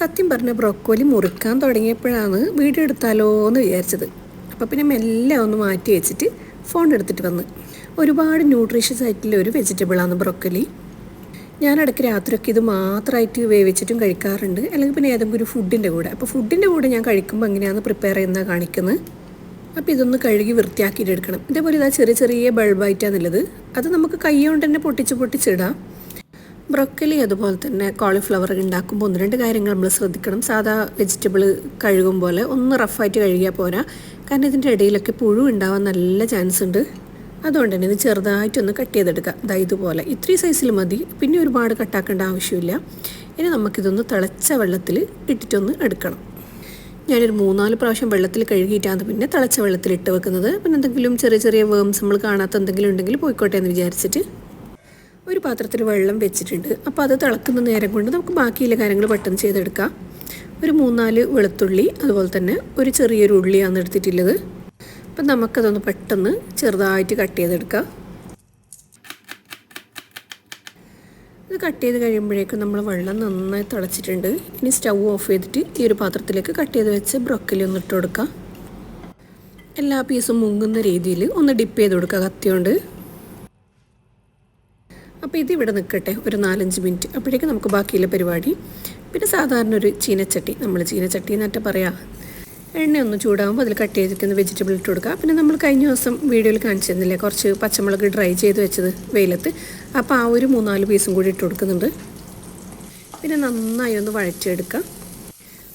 സത്യം പറഞ്ഞ ബ്രോക്കോലി മുറിക്കാൻ തുടങ്ങിയപ്പോഴാണ് വീഡിയോ എടുത്താലോ എന്ന് വിചാരിച്ചത്. അപ്പോൾ പിന്നെ മെല്ലെ ഒന്ന് മാറ്റി വെച്ചിട്ട് ഫോൺ എടുത്തിട്ട് വന്ന്. ഒരുപാട് ന്യൂട്രീഷ്യസ് ആയിട്ടുള്ള ഒരു വെജിറ്റബിളാണ് ബ്രോക്കോലി. ഞാൻ ഇടയ്ക്ക് രാത്രിയൊക്കെ ഇത് മാത്രമായിട്ട് വേവിച്ചിട്ടും കഴിക്കാറുണ്ട്. അല്ലെങ്കിൽ പിന്നെ ഏതെങ്കിലും ഒരു ഫുഡിന്റെ കൂടെ. അപ്പോൾ ഫുഡിന്റെ കൂടെ ഞാൻ കഴിക്കുമ്പോൾ എങ്ങനെയാണ് പ്രിപ്പയർ ചെയ്യുന്നത് കാണിക്കുന്നത് അപ്പോൾ ഇതൊന്ന് കഴുകി വൃത്തിയാക്കിയിട്ട് എടുക്കണം. ഇതേപോലെ ഇതാ ചെറിയ ചെറിയ ബൾബായിട്ടാണുള്ളത് അത് നമുക്ക് കൈ കൊണ്ട് തന്നെ പൊട്ടിച്ച് പൊട്ടിച്ചിടാം. ബ്രൊക്കലി അതുപോലെ തന്നെ കോളിഫ്ലവർ ഉണ്ടാക്കുമ്പോൾ ഒന്ന് രണ്ട് കാര്യങ്ങൾ നമ്മൾ ശ്രദ്ധിക്കണം. സാധാ വെജിറ്റബിൾ കഴുകും പോലെ ഒന്ന് റഫായിട്ട് കഴുകിയാൽ പോരാ. കാരണം ഇതിന്റെ ഇടയിലൊക്കെ പുഴു ഉണ്ടാവാൻ നല്ല ചാൻസ് ഉണ്ട്. അതുകൊണ്ട് തന്നെ ഇത് ചെറുതായിട്ടൊന്ന് കട്ട് ചെയ്തെടുക്കുക ഇതാ ഇതുപോലെ. ഇത്രയും സൈസിൽ മതി. പിന്നെ ഒരുപാട് കട്ടാക്കേണ്ട ആവശ്യമില്ല. ഇനി നമുക്കിതൊന്ന് തിളച്ച വെള്ളത്തിൽ ഇട്ടിട്ടൊന്ന് എടുക്കണം. ഞാനൊരു മൂന്നാൽ പ്രാവശ്യം വെള്ളത്തിൽ കഴുകിയിട്ടാണ് പിന്നെ തിളച്ച വെള്ളത്തിൽ ഇട്ട് വെക്കുന്നത്. പിന്നെ എന്തെങ്കിലും ചെറിയ ചെറിയ വേംസ് നമ്മൾ കാണാത്ത എന്തെങ്കിലും ഉണ്ടെങ്കിൽ പോയിക്കോട്ടെ എന്ന് വിചാരിച്ചിട്ട് ഒരു പാത്രത്തിൽ വെള്ളം വെച്ചിട്ടുണ്ട്. അപ്പോൾ അത് തിളക്കുന്ന നേരം കൊണ്ട് നമുക്ക് ബാക്കിയുള്ള കാര്യങ്ങൾ പെട്ടെന്ന് ചെയ്തെടുക്കാം. ഒരു മൂന്നാൽ വെളുത്തുള്ളി അതുപോലെ തന്നെ ഒരു ചെറിയൊരു ഉള്ളിയാണ് എടുത്തിട്ടുള്ളത്. അപ്പം നമുക്കതൊന്ന് പെട്ടെന്ന് ചെറുതായിട്ട് കട്ട് ചെയ്തെടുക്കാം. ഇത് കട്ട് ചെയ്ത് കഴിയുമ്പോഴേക്കും നമ്മൾ വെള്ളം നന്നായി തിളച്ചിട്ടുണ്ട്. ഇനി സ്റ്റൗ ഓഫ് ചെയ്തിട്ട് ഈ ഒരു പാത്രത്തിലേക്ക് കട്ട് ചെയ്ത് വെച്ച് ബ്രൊക്കലി ഒന്ന് ഇട്ട് കൊടുക്കാം. എല്ലാ പീസും മുങ്ങുന്ന രീതിയിൽ ഒന്ന് ഡിപ്പ് ചെയ്ത് കൊടുക്കുക കത്തിയോണ്ട്. അപ്പോൾ ഇതിവിടെ നിൽക്കട്ടെ ഒരു നാലഞ്ച് മിനിറ്റ്. അപ്പോഴേക്കും നമുക്ക് ബാക്കിയുള്ള പരിപാടി. പിന്നെ സാധാരണ ഒരു ചീനച്ചട്ടി. നമ്മൾ ചീനച്ചട്ടി എന്നിട്ട് പറയാം. എണ്ണ ചൂടാകുമ്പോൾ അതിൽ കട്ട് ചെയ്തിരിക്കുന്ന വെജിറ്റബിൾ ഇട്ട് കൊടുക്കുക പിന്നെ നമ്മൾ കഴിഞ്ഞ ദിവസം വീഡിയോയിൽ കാണിച്ചിരുന്നില്ലേ കുറച്ച് പച്ചമുളക് ഡ്രൈ ചെയ്ത് വെച്ചത് വെയിലത്ത്. അപ്പോൾ ആ ഒരു മൂന്നാൽ പീസും കൂടി ഇട്ട് കൊടുക്കുന്നുണ്ട്. പിന്നെ നന്നായി ഒന്ന് വഴറ്റിയെടുക്കുക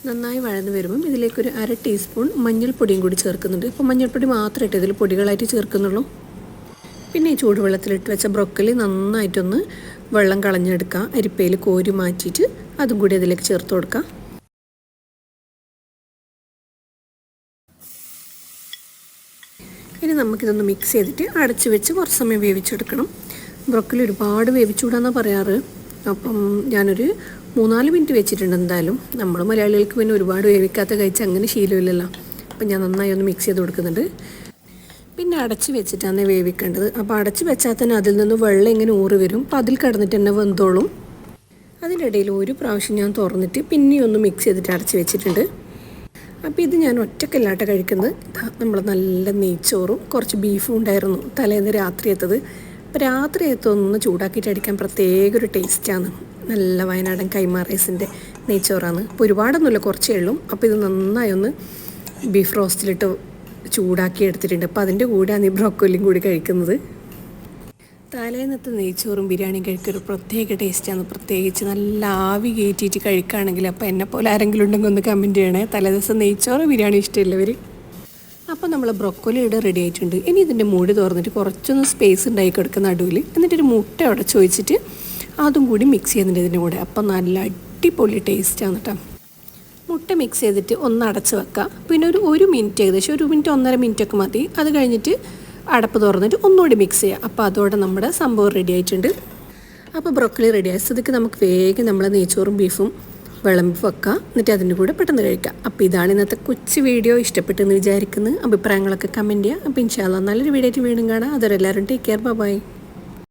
നന്നായി വഴന്ന് വരുമ്പം ഇതിലേക്കൊരു അര ടീസ്പൂൺ മഞ്ഞൾപ്പൊടിയും കൂടി ചേർക്കുന്നുണ്ട്. ഇപ്പോൾ മഞ്ഞൾപ്പൊടി മാത്രമേ ഇട്ട് ഇതിൽ പൊടികളായിട്ട് ചേർക്കുന്നുള്ളൂ. പിന്നെ ഈ ചൂടുവെള്ളത്തിലിട്ട് വെച്ച ബ്രൊക്കലി നന്നായിട്ടൊന്ന് വെള്ളം കളഞ്ഞെടുക്കുക അരിപ്പയിൽ കോരി മാറ്റിയിട്ട് അതും കൂടി അതിലേക്ക് ചേർത്ത് കൊടുക്കുക ഇനി നമുക്കിതൊന്ന് മിക്സ് ചെയ്തിട്ട് അടച്ചു വെച്ച് കുറച്ച് സമയം വേവിച്ചെടുക്കണം. ബ്രൊക്കലി ഒരുപാട് വേവിച്ചുകൂടാന്നാണ് പറയാറ്. അപ്പം ഞാനൊരു മൂന്നാൽ മിനിറ്റ് വെച്ചിട്ടുണ്ട് എന്തായാലും. നമ്മൾ മലയാളികൾക്ക് പിന്നെ ഒരുപാട് വേവിക്കാത്ത കഴിച്ച് അങ്ങനെ ശീലമില്ലല്ലോ. അപ്പം ഞാൻ നന്നായി ഒന്ന് മിക്സ് ചെയ്ത് കൊടുക്കുന്നുണ്ട്. പിന്നെ അടച്ച് വെച്ചിട്ടാണ് വേവിക്കേണ്ടത്. അപ്പോൾ അടച്ച് വെച്ചാൽ തന്നെ അതിൽ നിന്ന് വെള്ളം ഇങ്ങനെ ഊറി വരും. അപ്പോൾ അതിൽ കിടന്നിട്ട് തന്നെ വെന്തോളും. അതിനിടയിൽ ഒരു പ്രാവശ്യം ഞാൻ തുറന്നിട്ട് പിന്നെയും ഒന്ന് മിക്സ് ചെയ്തിട്ട് അടച്ച് വെച്ചിട്ടുണ്ട്. അപ്പോൾ ഇത് ഞാൻ ഒറ്റക്കല്ലാട്ട കഴിക്കുന്നത്. നമ്മൾ നല്ല നെയ്ച്ചോറും കുറച്ച് ബീഫും ഉണ്ടായിരുന്നു തലേന്ന് രാത്രി എത്തത്. അപ്പോൾ രാത്രി എത്തൊന്ന് ചൂടാക്കിയിട്ട് അടിക്കാൻ പ്രത്യേക ഒരു ടേസ്റ്റാണ് നല്ല വയനാടൻ കൈമാ റൈസിന്റെ നെയ്ച്ചോറാണ്. അപ്പോൾ ഒരുപാടൊന്നുമില്ല കുറച്ചേ ഉള്ളൂ. അപ്പോൾ ഇത് നന്നായി ഒന്ന് ബീഫ് റോസ്റ്റിലിട്ട് ചൂടാക്കി എടുത്തിട്ടുണ്ട്. അപ്പോൾ അതിന്റെ കൂടെയാണ് ഈ ബ്രോക്കോലിയും കൂടി കഴിക്കുന്നത്. തലേന്നത്തെ നെയ്ച്ചോറും ബിരിയാണിയും കഴിക്കുക ഒരു പ്രത്യേക ടേസ്റ്റാണ് പ്രത്യേകിച്ച് നല്ല ആവി കയറ്റിയിട്ട് കഴിക്കുകയാണെങ്കിൽ അപ്പോൾ എന്നെ പോലെ ആരെങ്കിലും ഉണ്ടെങ്കിൽ ഒന്ന് കമന്റ് ചെയ്യണേ. തലേദിവസം നെയ്ച്ചോറ് ബിരിയാണി ഇഷ്ടമില്ലവർ അപ്പോൾ നമ്മൾ ബ്രൊക്കോലി ഇവിടെ റെഡി ആയിട്ടുണ്ട്. ഇനി ഇതിന്റെ മൂടി തുറന്നിട്ട് കുറച്ചൊന്ന് സ്പേസ് ഉണ്ടായി കിടക്കുന്ന നടുവിൽ എന്നിട്ടൊരു മുട്ട അവിടെ ചോദിച്ചിട്ട് അതും കൂടി മിക്സ് ചെയ്യുന്നുണ്ട് ഇതിന്റെ കൂടെ. അപ്പോൾ നല്ല അടിപൊളി ടേസ്റ്റാണ് കേട്ടോ മുട്ട മിക്സ് ചെയ്തിട്ട് ഒന്ന് അടച്ച് വെക്കാം. പിന്നെ ഒരു ഒരു മിനിറ്റ് ഏകദേശം ഒരു മിനിറ്റ് ഒന്നര മിനിറ്റ് ഒക്കെ മതി. അത് കഴിഞ്ഞിട്ട് അടപ്പ് തുറന്നിട്ട് ഒന്നുകൂടി മിക്സ് ചെയ്യാം. അപ്പോൾ അതോടെ നമ്മുടെ സംഭവം റെഡി ആയിട്ടുണ്ട്. അപ്പോൾ ബ്രോക്കലി റെഡി ആയ. സ്ഥിതിക്ക് നമുക്ക് വേഗം നമ്മളെ നെയ്ച്ചോറും ബീഫും വിളമ്പി വെക്കാം. എന്നിട്ട് അതിന്റെ കൂടെ പെട്ടെന്ന് കഴിക്കാം. അപ്പോൾ ഇതാണ് ഇന്നത്തെ കൊച്ചു വീഡിയോ ഇഷ്ടപ്പെട്ടെന്ന് വിചാരിക്കുന്നു. അഭിപ്രായങ്ങളൊക്കെ കമന്റ് ചെയ്യുക. അപ്പോൾ ഇൻഷാല്ല നല്ലൊരു വീഡിയോ ആയിട്ട് വീണ്ടും കാണാം. അതുവരെ എല്ലാവരും ടേക്ക് കെയർ ബൈ